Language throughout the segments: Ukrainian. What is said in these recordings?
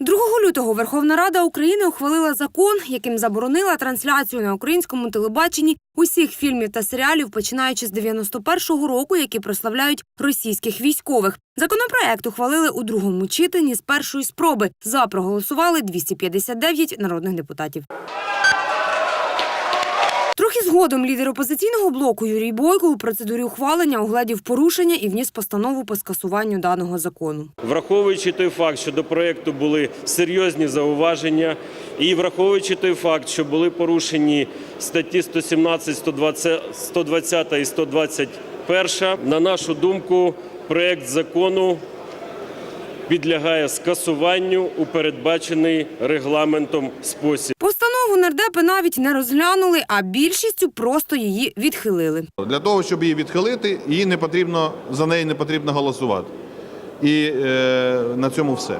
2 лютого Верховна Рада України ухвалила закон, яким заборонила трансляцію на українському телебаченні усіх фільмів та серіалів, починаючи з 91-го року, які прославляють російських військових. Законопроект ухвалили у другому читанні з першої спроби. За проголосували 259 народних депутатів. Трохи згодом лідер опозиційного блоку Юрій Бойко у процедурі ухвалення угледів порушення і вніс постанову по скасуванню даного закону. Враховуючи той факт, що до проекту були серйозні зауваження, і враховуючи той факт, що були порушені статті 117, 120, 120 і 121, на нашу думку, проект закону підлягає скасуванню у передбачений регламентом спосіб. Нардепи навіть не розглянули, а більшістю просто її відхилили. Для того, щоб її відхилити, її не потрібно за неї не потрібно голосувати. І е, на цьому все.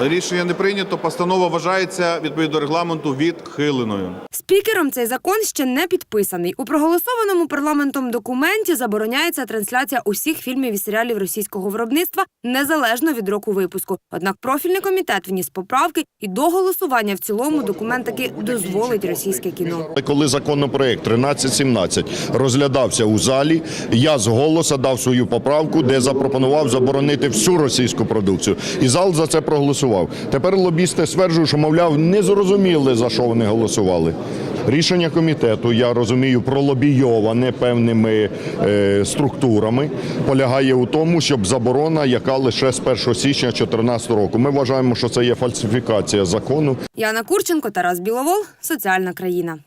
Рішення не прийнято. Постанова вважається відповідно регламенту відхиленою. Спікером цей закон ще не підписаний. У проголосованому парламентом документі забороняється трансляція усіх фільмів і серіалів російського виробництва незалежно від року випуску. Однак профільний комітет вніс поправки і до голосування в цілому документ таки дозволить російське кіно. Коли законопроект 1317 розглядався у залі, я з голоса дав свою поправку, де запропонував заборонити всю російську продукцію. І зал за це проголосував. Тепер лобісти стверджують, що, мовляв, не зрозуміли, за що вони голосували. Рішення комітету, я розумію, пролобійоване певними е, структурами, полягає у тому, щоб заборона, яка лише з 1 січня 2014 року. Ми вважаємо, що це є фальсифікація закону. Яна Курченко, Тарас Біловол, соціальна країна.